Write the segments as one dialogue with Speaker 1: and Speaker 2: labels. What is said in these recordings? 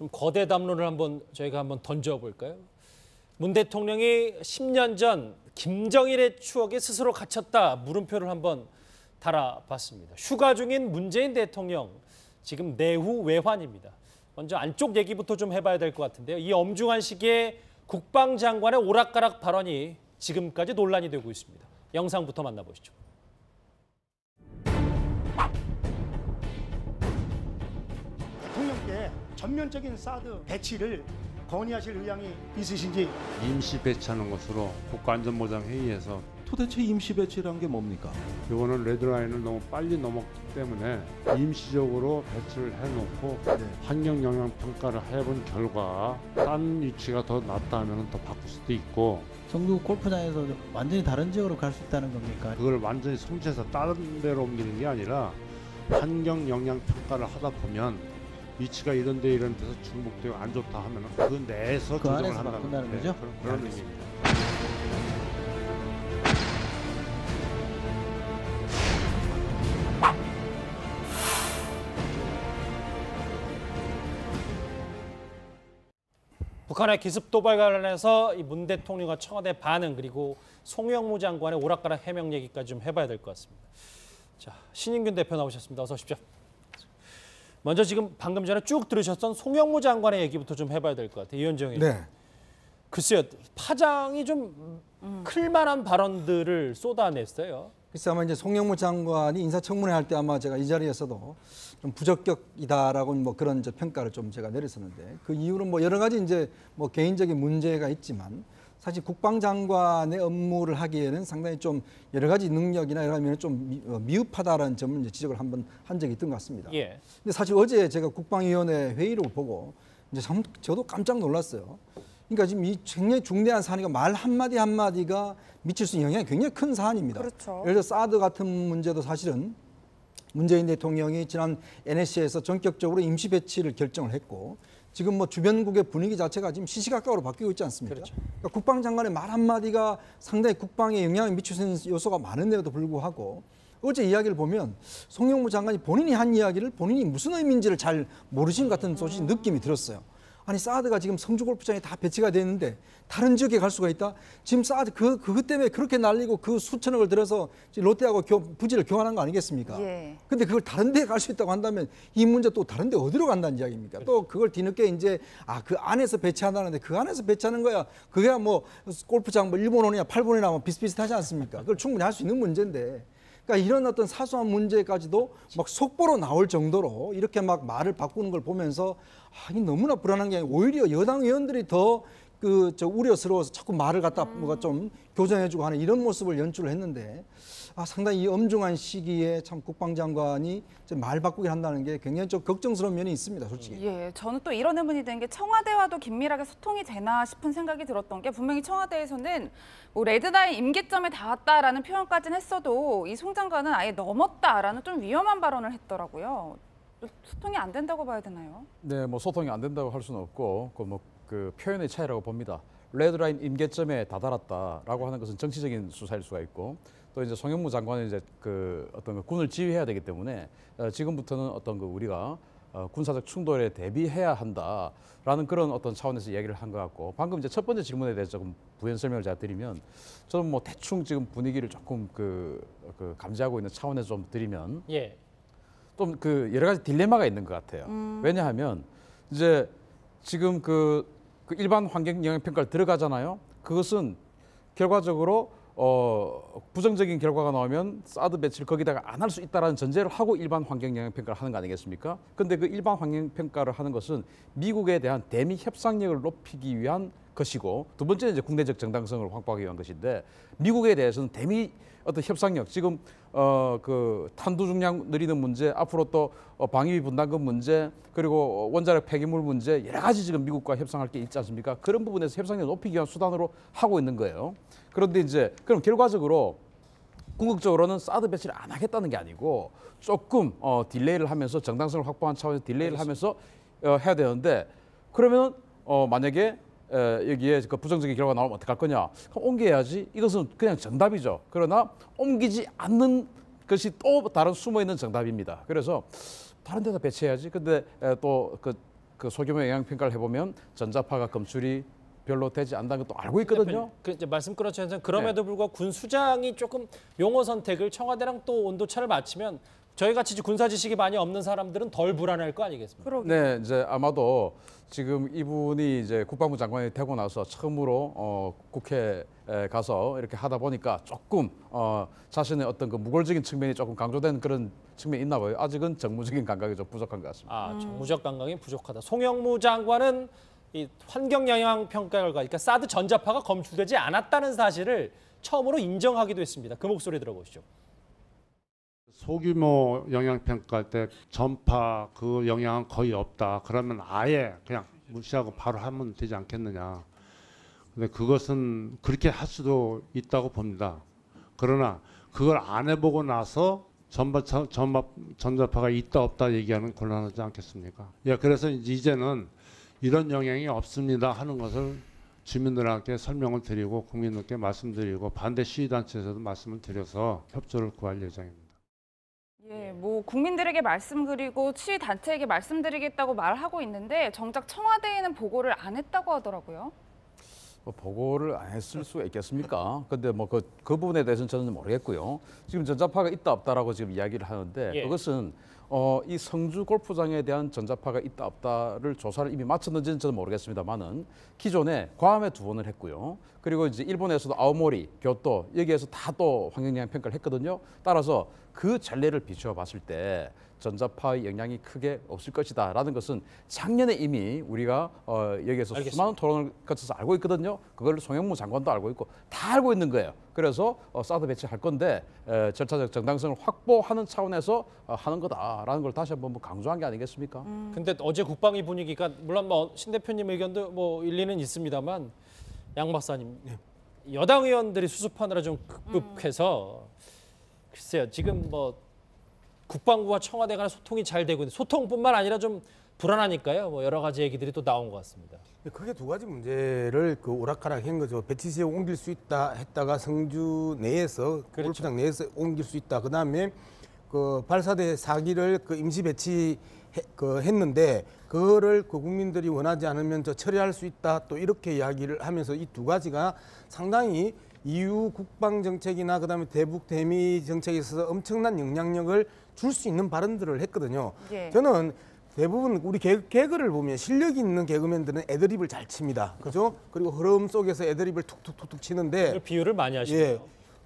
Speaker 1: 좀 거대 담론을 한번 저희가 한번 던져볼까요? 문 대통령이 10년 전 김정일의 추억에 스스로 갇혔다 물음표를 한번 달아봤습니다. 휴가 중인 문재인 대통령 지금 내후 외환입니다. 먼저 안쪽 얘기부터 좀 해봐야 될 것 같은데요. 이 엄중한 시기에 국방장관의 오락가락 발언이 지금까지 논란이 되고 있습니다. 영상부터 만나보시죠.
Speaker 2: 전면적인 사드 배치를 건의하실 의향이 있으신지
Speaker 3: 임시 배치하는 것으로 국가안전보장 회의에서
Speaker 4: 도대체 임시 배치란 게 뭡니까?
Speaker 3: 이거는 레드라인을 너무 빨리 넘었기 때문에 임시적으로 배치를 해놓고
Speaker 4: 네.
Speaker 3: 환경 영향 평가를 해본 결과 딴 위치가 더 낫다면 더 바꿀 수도 있고
Speaker 5: 성주 골프장에서 완전히 다른 지역으로 갈 수 있다는 겁니까?
Speaker 3: 그걸 완전히 성취해서 다른 데로 옮기는 게 아니라 환경 영향 평가를 하다 보면 위치가 이런 데 이런 데서 중복되고 안 좋다 하면 그 내에서
Speaker 5: 그
Speaker 3: 조정을
Speaker 5: 안에서
Speaker 3: 한다는
Speaker 5: 바꾼다는
Speaker 3: 네,
Speaker 5: 거죠?
Speaker 3: 그런, 그런
Speaker 5: 알겠습니다.
Speaker 3: 의미입니다.
Speaker 1: 북한의 기습 도발 관련해서 이 문 대통령과 청와대 반응 그리고 송영무 장관의 오락가락 해명 얘기까지 좀 해봐야 될 것 같습니다. 자 신인균 대표 나오셨습니다. 어서 오십시오. 먼저 지금 방금 전에 쭉 들으셨던 송영무 장관의 얘기부터 좀 해봐야 될 것 같아요. 이현정 의원.
Speaker 6: 네.
Speaker 1: 글쎄요 파장이 좀 클만한 발언들을 쏟아냈어요.
Speaker 6: 글쎄 아마 이제 송영무 장관이 인사청문회 할 때 아마 제가 이 자리에서도 좀 부적격이다라고 뭐 그런 이제 평가를 좀 제가 내렸었는데 그 이유는 뭐 여러 가지 이제 뭐 개인적인 문제가 있지만 사실 국방장관의 업무를 하기에는 상당히 좀 여러 가지 능력이나 여러 면에 좀 미- 어, 미흡하다라는 점을 이제 지적을 한번 한 적이 있던 것 같습니다.
Speaker 1: 예.
Speaker 6: 근데 사실 어제 제가 국방위원회 회의를 보고 이제 참 저도 깜짝 놀랐어요. 그러니까 지금 이 굉장히 중대한 사안이가 말 한마디 한마디가 미칠 수 있는 영향이 굉장히 큰 사안입니다.
Speaker 7: 그렇죠.
Speaker 6: 예를 들어 사드 같은 문제도 사실은 문재인 대통령이 지난 NSC에서 전격적으로 임시 배치를 결정을 했고 지금 뭐 주변국의 분위기 자체가 지금 시시각각으로 바뀌고 있지 않습니까?
Speaker 1: 그렇죠.
Speaker 6: 그러니까 국방장관의 말 한마디가 상당히 국방에 영향을 미칠 수 있는 요소가 많은데도 불구하고 어제 이야기를 보면 송영무 장관이 본인이 한 이야기를 본인이 무슨 의미인지를 잘 모르신 것 같은 소식 느낌이 들었어요. 아니 사드가 지금 성주 골프장에 다 배치가 됐는데 다른 지역에 갈 수가 있다. 지금 사드 그 그것 때문에 그렇게 날리고 그 수천억을 들여서 롯데하고 교, 부지를 교환한 거 아니겠습니까?
Speaker 7: 예.
Speaker 6: 근데 그걸 다른 데에 갈수 있다고 한다면 이 문제 또 다른 데 어디로 간다는 이야기입니까? 또 그걸 뒤늦게 이제 아 그 안에서 배치한다는데 그 안에서 배치하는 거야. 그게 뭐 골프장 뭐 일본 원이나 팔본이나 뭐 비슷비슷하지 않습니까? 그걸 충분히 할 수 있는 문제인데. 그러니까 이런 어떤 사소한 문제까지도 막 속보로 나올 정도로 이렇게 막 말을 바꾸는 걸 보면서 아, 이게 너무나 불안한 게 아니라 오히려 여당 의원들이 더 그 저 우려스러워서 자꾸 말을 갖다 뭐가 좀 교정해주고 하는 이런 모습을 연출을 했는데 아, 상당히 이 엄중한 시기에 참 국방장관이 말 바꾸기 한다는 게 굉장히 좀 걱정스러운 면이 있습니다, 솔직히.
Speaker 7: 예, 저는 또 이런 의문이 드는 게 청와대와도 긴밀하게 소통이 되나 싶은 생각이 들었던 게 분명히 청와대에서는 뭐 레드라인 임계점에 닿았다라는 표현까지는 했어도 이 송 장관은 아예 넘었다라는 좀 위험한 발언을 했더라고요. 소통이 안 된다고 봐야 되나요?
Speaker 8: 네, 뭐 소통이 안 된다고 할 수는 없고 그 뭐 그 표현의 차이라고 봅니다. 레드라인 임계점에 다다랐다라고 하는 것은 정치적인 수사일 수가 있고 또 이제 송영무 장관은 이제 그 어떤 그 군을 지휘해야 되기 때문에 어, 지금부터는 어떤 그 우리가 어, 군사적 충돌에 대비해야 한다라는 그런 어떤 차원에서 이야기를 한 것 같고 방금 이제 첫 번째 질문에 대해서 조금 부연 설명을 제가 드리면 저는 뭐 대충 지금 분위기를 조금 그, 그 감지하고 있는 차원에서 좀 드리면
Speaker 1: 예.
Speaker 8: 좀 그 여러 가지 딜레마가 있는 것 같아요. 왜냐하면 이제 지금 그, 그 일반 환경 영향 평가를 들어가잖아요. 그것은 결과적으로 어 부정적인 결과가 나오면 사드 배치를 거기다가 안 할 수 있다라는 전제를 하고 일반 환경 영향 평가를 하는 거 아니겠습니까? 근데 그 일반 환경 평가를 하는 것은 미국에 대한 대미 협상력을 높이기 위한 것이고 두 번째는 이제 국내적 정당성을 확보하기 위한 것인데 미국에 대해서는 대미 어떤 협상력 지금 어 그 탄두 중량 늘리는 문제 앞으로 또 어, 방위비 분담금 문제 그리고 어, 원자력 폐기물 문제 여러 가지 지금 미국과 협상할 게 있지 않습니까? 그런 부분에서 협상력 높이기 위한 수단으로 하고 있는 거예요. 그런데 이제 그럼 결과적으로 궁극적으로는 사드 배치를 안 하겠다는 게 아니고 조금 어, 딜레이를 하면서 정당성을 확보한 차원에서 딜레이를 하면서 어, 해야 되는데 그러면 어, 만약에 에, 여기에 그 부정적인 결과가 나오면 어떡할 거냐? 그럼 옮겨야지. 이것은 그냥 정답이죠. 그러나 옮기지 않는 것이 또 다른 숨어 있는 정답입니다. 그래서 다른 데다 배치해야지. 근데 또그 그 소규모 영향 평가를 해보면 전자파가 검출이 별로 되지 않다는 것도 알고 있거든요.
Speaker 1: 그 이제 말씀. 선생님. 그럼에도 불구하고 군 수장이 조금 용어 선택을 청와대랑 또 온도 차를 맞추면 저희 같이 군사 지식이 많이 없는 사람들은 덜 불안할 거 아니겠습니까?
Speaker 7: 그러게.
Speaker 8: 네, 이제 아마도 지금 이분이 이제 국방부 장관이 되고 나서 처음으로 어, 국회에 가서 이렇게 하다 보니까 조금 어, 자신의 어떤 그 무골적인 측면이 조금 강조된 그런 측면이 있나 봐요. 아직은 정무적인 감각이 좀 부족한 것 같습니다.
Speaker 1: 아, 정무적 감각이 부족하다. 송영무 장관은 이 환경 영향 평가 결과, 그러니까 사드 전자파가 검출되지 않았다는 사실을 처음으로 인정하기도 했습니다. 그 목소리 들어보시죠.
Speaker 3: 소규모 영향 평가할 때 전파 그 영향은 거의 없다. 그러면 아예 그냥 무시하고 바로 하면 되지 않겠느냐. 근데 그것은 그렇게 할 수도 있다고 봅니다. 그러나 그걸 안 해보고 나서 전파 전파 전자파가 있다 없다 얘기하는 곤란하지 않겠습니까? 예, 그래서 이제는 이런 영향이 없습니다 하는 것을 주민들한테 설명을 드리고 국민들께 말씀드리고 반대 시위 단체에서도 말씀을 드려서 협조를 구할 예정입니다.
Speaker 7: 예, 뭐 국민들에게 말씀드리고 시위 단체에게 말씀드리겠다고 말하고 있는데 정작 청와대에는 보고를 안 했다고 하더라고요.
Speaker 8: 뭐 보고를 안 했을 수가 있겠습니까? 근데 뭐그 그 부분에 대해서는 저는 모르겠고요. 지금 전자파가 있다 없다라고 지금 이야기를 하는데
Speaker 1: 예.
Speaker 8: 그것은 어, 이 성주 골프장에 대한 전자파가 있다 없다를 조사를 이미 마쳤는지는 저는 모르겠습니다만은 기존에 괌에 두 번을 했고요. 그리고 이제 일본에서도 아오모리, 교토 여기에서 다 또 환경영향 평가를 했거든요. 따라서 그 전례를 비추어 봤을 때 전자파의 영향이 크게 없을 것이다라는 것은 작년에 이미 우리가 어, 여기에서
Speaker 1: 알겠습니다.
Speaker 8: 수많은 토론을 거쳐서 알고 있거든요. 그걸 송영무 장관도 알고 있고 다 알고 있는 거예요. 그래서 어, 사드 배치할 건데 에, 절차적 정당성을 확보하는 차원에서 어, 하는 거다라는 걸 다시 한번 뭐 강조한 게 아니겠습니까?
Speaker 1: 근데 어제 국방위 분위기가 물론 뭐 신 대표님 의견도 뭐 일리는 있습니다만 양 박사님 여당 의원들이 수습하느라 좀 급급해서 글쎄요 지금 뭐 국방부와 청와대 간의 소통이 잘 되고 있는데 소통뿐만 아니라 좀 불안하니까요 뭐 여러 가지 얘기들이 또 나온 것 같습니다.
Speaker 9: 크게 두 가지 문제를 그 오락가락 한 거죠. 배치지에 옮길 수 있다 했다가 성주 내에서
Speaker 1: 그렇죠.
Speaker 9: 골프장 내에서 옮길 수 있다. 그다음에 그 발사대 사기를 그 임시 배치 해- 그 했는데 그거를 그 국민들이 원하지 않으면 저 처리할 수 있다. 또 이렇게 이야기를 하면서 이 두 가지가 상당히 이후 국방 정책이나 그다음에 대북 대미 정책에 있어서 엄청난 영향력을 줄 수 있는 발언들을 했거든요.
Speaker 7: 예.
Speaker 9: 저는 대부분 우리 개, 개그를 보면 실력 있는 개그맨들은 애드립을 잘 칩니다. 그죠? 그리고 흐름 속에서 애드립을 툭툭툭툭 치는데
Speaker 1: 비유를 많이 하시네요.
Speaker 9: 예.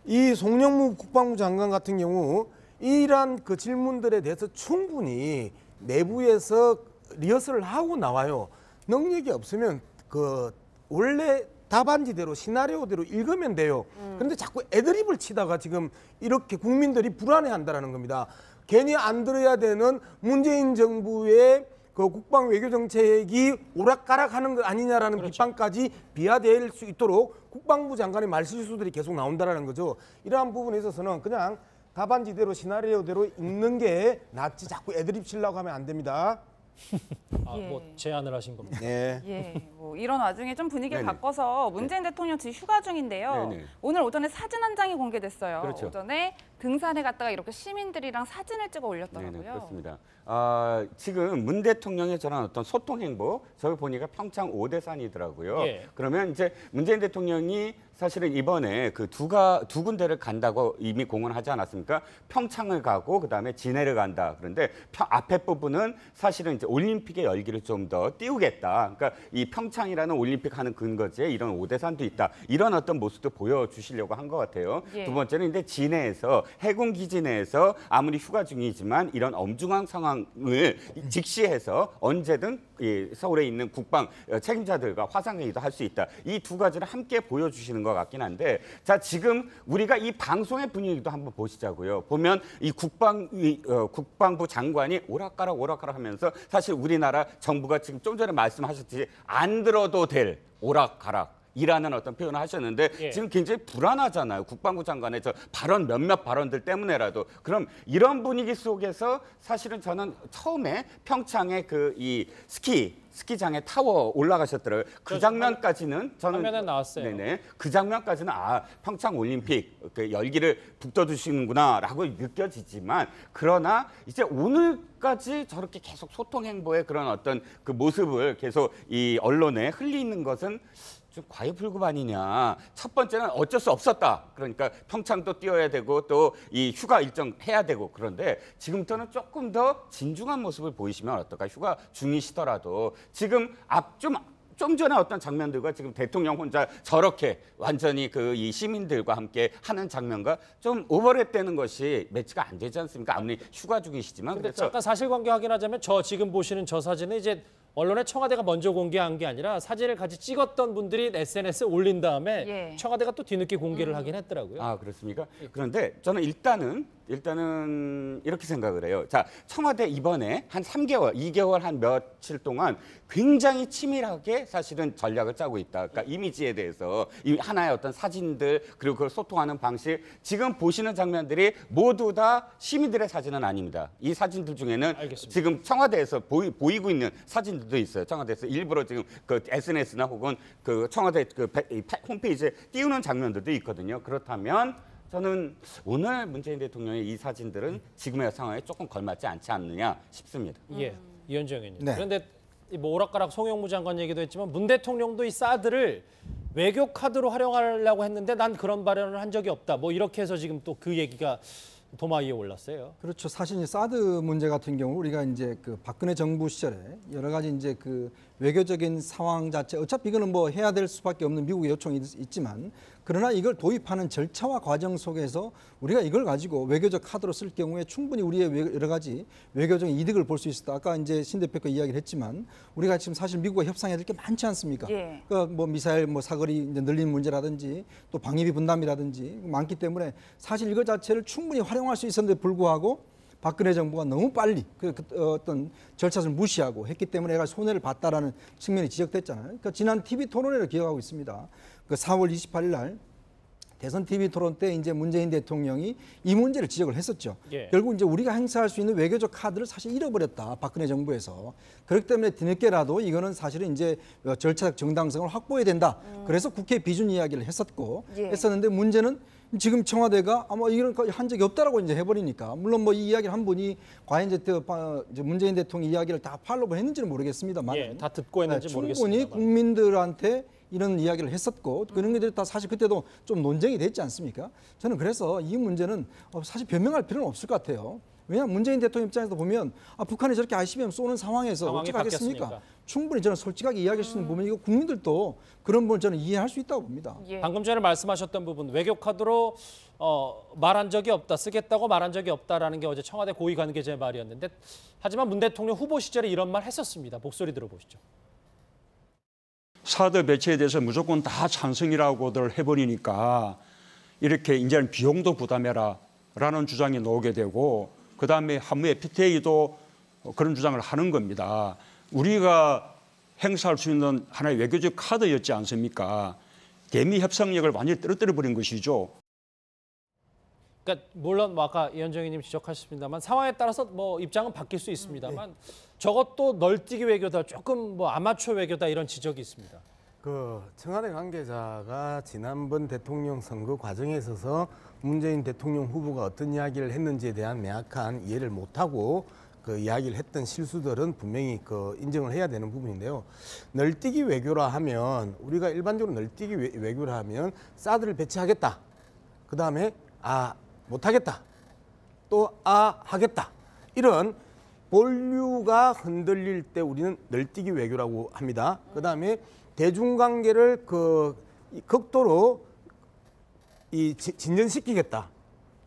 Speaker 9: 이 송영무 국방부 장관 같은 경우 이러한 그 질문들에 대해서 충분히 내부에서 리허설을 하고 나와요. 능력이 없으면 그 원래 답안지대로 시나리오대로 읽으면 돼요. 그런데 자꾸 애드립을 치다가 지금 이렇게 국민들이 불안해한다라는 겁니다. 괜히 안 들어야 되는 문재인 정부의 그 국방 외교 정책이 오락가락하는 것 아니냐라는 비판까지 비화될 수 있도록 국방부 장관의 말실수들이 계속 나온다라는 거죠. 이러한 부분에 있어서는 그냥 답안지대로 시나리오대로 읽는 게 낫지 자꾸 애드립 치려고 하면 안 됩니다.
Speaker 1: 아,
Speaker 7: 예.
Speaker 1: 뭐 제안을 하신 겁니다.
Speaker 9: 네.
Speaker 7: 예, 뭐 이런 와중에 좀 분위기를
Speaker 10: 네네.
Speaker 7: 바꿔서 문재인 대통령 지금 휴가 중인데요.
Speaker 10: 네네.
Speaker 7: 오늘 오전에 사진 한 장이 공개됐어요.
Speaker 10: 그렇죠.
Speaker 7: 오전에 등산에 갔다가 이렇게 시민들이랑 사진을 찍어 올렸더라고요.
Speaker 10: 네네, 그렇습니다. 아, 지금 문 대통령의 저런 어떤 소통 행보, 저걸 보니까 평창 오대산이더라고요.
Speaker 1: 예.
Speaker 10: 그러면 이제 문재인 대통령이 사실은 이번에 그 두가 두 군데를 간다고 이미 공언하지 않았습니까? 평창을 가고 그다음에 진해를 간다. 그런데 평, 앞에 부분은 사실은 이제 올림픽의 열기를 좀 더 띄우겠다. 그러니까 이 평창이라는 올림픽 하는 근거지에 이런 오대산도 있다. 이런 어떤 모습도 보여주시려고 한 것 같아요.
Speaker 7: 예.
Speaker 10: 두 번째는 이제 진해에 서 해군 기지 내에서 아무리 휴가 중이지만 이런 엄중한 상황을 직시해서 언제든 이 서울에 있는 국방 어, 책임자들과 화상회의도 할 수 있다. 이 두 가지를 함께 보여주시는 것 같긴 한데 자 지금 우리가 이 방송의 분위기도 한번 보시자고요. 보면 이 국방 이, 어, 국방부 장관이 오락가락 오락가락 하면서 사실 우리나라 정부가 지금 좀 전에 말씀하셨듯이 안 들어도 될 오락가락. 이라는 어떤 표현을 하셨는데
Speaker 1: 예.
Speaker 10: 지금 굉장히 불안하잖아요. 국방부 장관의 저 발언 몇몇 발언들 때문에라도 그럼 이런 분위기 속에서 사실은 저는 처음에 평창의 그 이 스키 스키장에 타워 올라가셨더라고요. 그. 장면까지는 저는
Speaker 1: 화면에 나왔어요.
Speaker 10: 네네. 그 장면까지는 아 평창 올림픽 그 열기를 북돋우시는구나라고 느껴지지만 그러나 이제 오늘까지 저렇게 계속 소통 행보의 그런 어떤 그 모습을 계속 이 언론에 흘리는 것은 좀 과유불급 아니냐. 첫 번째는 어쩔 수 없었다. 그러니까 평창도 뛰어야 되고 또 이 휴가 일정 해야 되고 그런데 지금부터는 조금 더 진중한 모습을 보이시면 어떨까. 휴가 중이시더라도 지금 앞좀 좀 전에 어떤 장면들과 지금 대통령 혼자 저렇게 완전히 그 이 시민들과 함께 하는 장면과 좀 오버랩되는 것이 매치가 안 되지 않습니까? 아무리 휴가 중이시지만
Speaker 1: 근데
Speaker 10: 그래서
Speaker 1: 잠깐 사실관계 확인하자면 저 지금 보시는 저 사진은 이제 언론에 청와대가 먼저 공개한 게 아니라 사진을 같이 찍었던 분들이 SNS에 올린 다음에
Speaker 7: 예.
Speaker 1: 청와대가 또 뒤늦게 공개를 하긴 했더라고요.
Speaker 10: 아 그렇습니까? 그런데 저는 일단은 일단은 이렇게 생각을 해요. 자 청와대 이번에 한 3개월, 2개월 한 며칠 동안 굉장히 치밀하게 사실은 전략을 짜고 있다. 그러니까 이미지에 대해서 이 하나의 어떤 사진들 그리고 그걸 소통하는 방식 지금 보시는 장면들이 모두 다 시민들의 사진은 아닙니다. 이 사진들 중에는
Speaker 1: 알겠습니다.
Speaker 10: 지금 청와대에서 보이, 보이고 있는 사진들도 있어요. 청와대에서 일부러 지금 그 SNS나 혹은 그 청와대 그 홈페이지에 띄우는 장면들도 있거든요. 그렇다면 저는 오늘 문재인 대통령의 이 사진들은 지금의 상황에 조금 걸맞지 않지 않느냐 싶습니다.
Speaker 1: 예, 이현정 의원님.
Speaker 6: 네.
Speaker 1: 그런데 이뭐 오락가락 송영무 장관 얘기도 했지만 문 대통령도 이 사드를 외교 카드로 활용하려고 했는데 난 그런 발언을 한 적이 없다. 뭐 이렇게 해서 지금 또 그 얘기가 도마 위에 올랐어요.
Speaker 6: 그렇죠. 사실 이 사드 문제 같은 경우 우리가 이제 그 박근혜 정부 시절에 여러 가지 이제 그 외교적인 상황 자체 어차피 이거는 뭐 해야 될 수밖에 없는 미국의 요청이 있- 있지만 그러나 이걸 도입하는 절차와 과정 속에서 우리가 이걸 가지고 외교적 카드로 쓸 경우에 충분히 우리의 외- 여러 가지 외교적인 이득을 볼 수 있었다. 아까 이제 신 대표가 이야기를 했지만 우리가 지금 사실 미국과 협상해야 될 게 많지 않습니까?
Speaker 7: 예.
Speaker 6: 그러니까 뭐 미사일 뭐 사거리 늘린 문제라든지 또 방위비 분담이라든지 많기 때문에 사실 이거 자체를 충분히 활용할 수 있었는데 불구하고 박근혜 정부가 너무 빨리 그, 그 어떤 절차를 무시하고 했기 때문에 얘가 손해를 봤다라는 측면이 지적됐잖아요. 그러니까 지난 TV 토론회를 기억하고 있습니다. 그 4월 28일 날 대선 TV 토론 때 이제 문재인 대통령이 이 문제를 지적을 했었죠.
Speaker 1: 예.
Speaker 6: 결국 이제 우리가 행사할 수 있는 외교적 카드를 사실 잃어버렸다. 박근혜 정부에서. 그렇기 때문에 뒤늦게라도 이거는 사실은 이제 절차적 정당성을 확보해야 된다. 그래서 국회 비준 이야기를 했었고
Speaker 7: 예.
Speaker 6: 했었는데 문제는 지금 청와대가 아마 이런 거한 적이 없다라고 이제 해버리니까 물론 뭐 이 이야기를 한 분이 과연 이제 문재인 대통령 이야기를 다 팔로우 했는지는 모르겠습니다만
Speaker 1: 예, 다 듣고 했는지
Speaker 6: 네, 충분히
Speaker 1: 모르겠습니다.
Speaker 6: 국민들한테 이런 이야기를 했었고 그런 것들이 다 사실 그때도 좀 논쟁이 됐지 않습니까? 저는 그래서 이 문제는 어, 사실 변명할 필요는 없을 것 같아요. 왜냐하면 문재인 대통령 입장에서 보면 아, 북한이 저렇게 ICBM 쏘는 상황에서 어떻게 하겠습니까?
Speaker 1: 바뀌었으니까.
Speaker 6: 충분히 저는 솔직하게 이야기할 수 있는 부분이 이거 국민들도 그런 부분 저는 이해할 수 있다고 봅니다.
Speaker 7: 예.
Speaker 1: 방금 전에 말씀하셨던 부분 외교 카드로 어, 말한 적이 없다 쓰겠다고 말한 적이 없다라는 게 어제 청와대 고위 관계자의 말이었는데 하지만 문 대통령 후보 시절에 이런 말 했었습니다. 목소리 들어보시죠.
Speaker 11: 사드 배치에 대해서 무조건 다 찬성이라고들 해버리니까 이렇게 이제는 비용도 부담해라 라는 주장이 나오게 되고 그 다음에 한무의 PTA도 그런 주장을 하는 겁니다. 우리가 행사할 수 있는 하나의 외교적 카드였지 않습니까? 대미 협상력을 완전히 떨어뜨려 버린 것이죠.
Speaker 1: 그러니까 물론 뭐 아까 이현정님 지적하셨습니다만 상황에 따라서 뭐 입장은 바뀔 수 있습니다만 저것도 널뛰기 외교다 조금 뭐 아마추어 외교다 이런 지적이 있습니다.
Speaker 9: 그 청와대 관계자가 지난번 대통령 선거 과정에 있어서 문재인 대통령 후보가 어떤 이야기를 했는지에 대한 명확한 이해를 못하고 그 이야기를 했던 실수들은 분명히 그 인정을 해야 되는 부분인데요. 널뛰기 외교라 하면 우리가 일반적으로 널뛰기 외- 외교라 하면 사드를 배치하겠다. 그 다음에 아 못하겠다. 또 아 하겠다. 이런 본류가 흔들릴 때 우리는 널뛰기 외교라고 합니다. 그 다음에 대중관계를 그이 극도로 이 지- 진전시키겠다.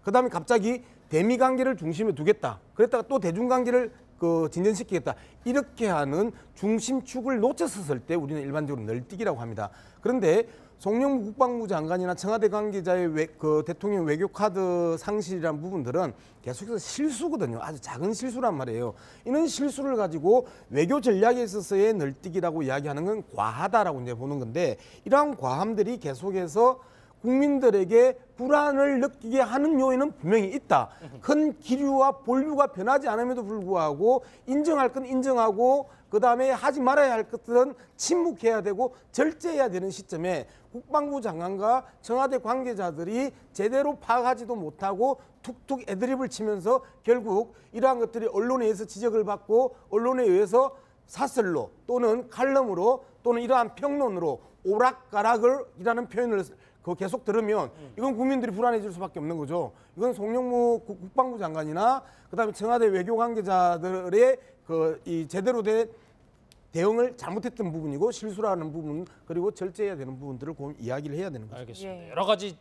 Speaker 9: 그 다음에 갑자기 대미 관계를 중심에 두겠다. 그랬다가 또 대중 관계를 그 진전시키겠다. 이렇게 하는 중심축을 놓쳤었을 때 우리는 일반적으로 널뛰기라고 합니다. 그런데 송영무 국방부 장관이나 청와대 관계자의 외, 그 대통령 외교 카드 상실이란 부분들은 계속해서 실수거든요. 아주 작은 실수란 말이에요. 이런 실수를 가지고 외교 전략에 있어서의 널뛰기라고 이야기하는 건 과하다라고 이제 보는 건데 이러한 과함들이 계속해서 국민들에게 불안을 느끼게 하는 요인은 분명히 있다. 큰 기류와 본류가 변하지 않음에도 불구하고 인정할 건 인정하고 그 다음에 하지 말아야 할 것들은 침묵해야 되고 절제해야 되는 시점에 국방부 장관과 청와대 관계자들이 제대로 파악하지도 못하고 툭툭 애드립을 치면서 결국 이러한 것들이 언론에 의해서 지적을 받고 언론에 의해서 사설로 또는 칼럼으로 또는 이러한 평론으로 오락가락을 이라는 표현을 그 계속 들으면 이건 국민들이 불안해질 수밖에 없는 거죠. 이건 송영무 국- 국방부 장관이나 그다음에 청와대 외교 관계자들의 그 이 제대로 된 대응을 잘못했던 부분이고 실수라는 부분 그리고 절제해야 되는 부분들을 고 이야기를 해야 되는 거죠.
Speaker 1: 알겠습니다.
Speaker 7: 예.
Speaker 1: 여러 가지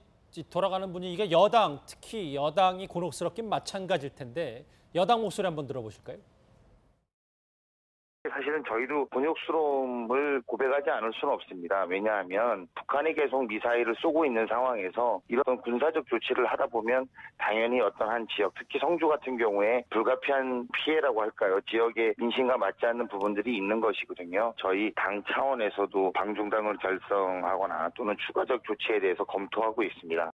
Speaker 1: 돌아가는 분위기가 여당 특히 여당이 곤혹스럽긴 마찬가지일 텐데 여당 목소리 한번 들어보실까요?
Speaker 12: 사실은 저희도 곤욕스러움을 고백하지 않을 수는 없습니다. 왜냐하면 북한이 계속 미사일을 쏘고 있는 상황에서 이런 군사적 조치를 하다 보면 당연히 어떤 한 지역, 특히 성주 같은 경우에 불가피한 피해라고 할까요? 지역의 민심과 맞지 않는 부분들이 있는 것이거든요. 저희 당 차원에서도 방중당을 결성하거나 또는 추가적 조치에 대해서 검토하고 있습니다.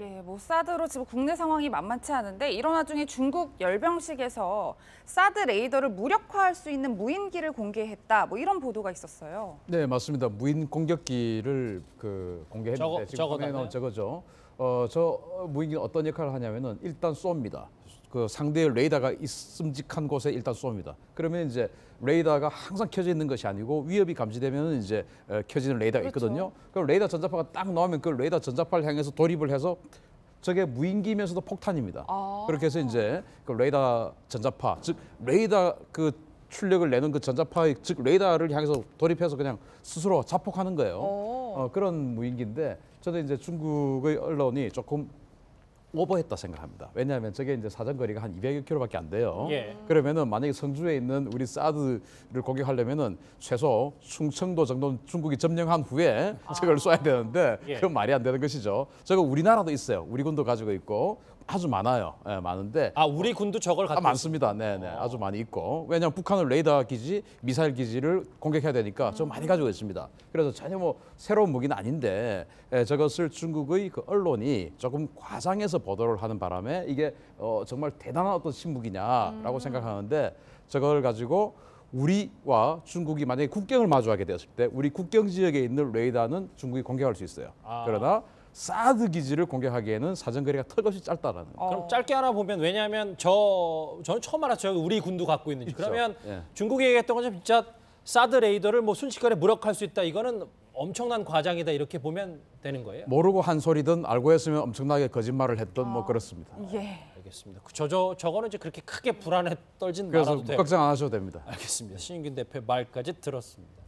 Speaker 7: 예, 뭐 사드로 지금 국내 상황이 만만치 않은데 이런 와중에 중국 열병식에서 사드 레이더를 무력화할 수 있는 무인기를 공개했다. 뭐 이런 보도가 있었어요.
Speaker 8: 네, 맞습니다. 무인 공격기를 그 공개했는데
Speaker 1: 저거-
Speaker 8: 지금
Speaker 1: 저거잖아요.
Speaker 8: 화면에 나온 저거죠. 어, 저 무인기는 어떤 역할을 하냐면은 일단 쏩니다. 그 상대의 레이더가 있음직한 곳에 일단 쏩니다. 그러면 이제 레이더가 항상 켜져 있는 것이 아니고 위협이 감지되면 이제 어, 켜지는 레이더가
Speaker 7: 그렇죠.
Speaker 8: 있거든요. 그럼 레이더 전자파가 딱 나오면 그 레이더 전자파를 향해서 돌입을 해서 저게 무인기면서도 폭탄입니다.
Speaker 7: 아.
Speaker 8: 그렇게 해서 이제 그 레이더 전자파, 즉 레이더 그 출력을 내는 그 전자파의 즉 레이더를 향해서 돌입해서 그냥 스스로 자폭하는 거예요.
Speaker 7: 오.
Speaker 8: 어, 그런 무인기인데 저는 이제 중국의 언론이 조금 오버했다 생각합니다. 왜냐하면 저게 이제 사정거리가 한 200여 킬로밖에 안 돼요.
Speaker 1: 예.
Speaker 8: 그러면은 만약에 성주에 있는 우리 사드를 공격하려면은 최소 충청도 정도는 중국이 점령한 후에 저걸 쏴야 되는데
Speaker 1: 예.
Speaker 8: 그건 말이 안 되는 것이죠. 저거 우리나라도 있어요. 우리 군도 가지고 있고 아주 많아요. 예, 많은데
Speaker 1: 아 우리 군도 저걸
Speaker 8: 아,
Speaker 1: 갖고
Speaker 8: 많습니다. 네, 네. 아주 많이 있고. 왜냐하면 북한은 레이더 기지, 미사일 기지를 공격해야 되니까 저 많이 가지고 있습니다. 그래서 전혀 뭐 새로운 무기는 아닌데 에, 저것을 중국의 그 언론이 조금 과장해서 보도를 하는 바람에 이게 어, 정말 대단한 어떤 신무기냐라고 생각하는데 저걸 가지고 우리와 중국이 만약에 국경을 마주하게 되었을 때 우리 국경 지역에 있는 레이더는 중국이 공격할 수 있어요.
Speaker 1: 아.
Speaker 8: 그러나 사드 기지를 공격하기에는 사정거리가 턱없이 짧다라는 거.
Speaker 1: 그럼 짧게 하나 보면 왜냐하면 저 저는 처음 알았죠 우리 군도 갖고 있는지
Speaker 8: 있죠.
Speaker 1: 그러면
Speaker 8: 예.
Speaker 1: 중국이 얘기했던 것처럼 진짜 사드 레이더를 뭐 순식간에 무력화할 수 있다 이거는 엄청난 과장이다 이렇게 보면 되는 거예요.
Speaker 8: 모르고 한 소리든 알고 했으면 엄청나게 거짓말을 했던
Speaker 1: 아.
Speaker 8: 뭐 그렇습니다.
Speaker 7: 예.
Speaker 1: 알겠습니다. 그 저, 저 저거는 이제 그렇게 크게 불안에 떨진 말아도 돼요.
Speaker 8: 걱정 안 하셔도 됩니다.
Speaker 1: 알겠습니다. 신윤균 대표 말까지 들었습니다.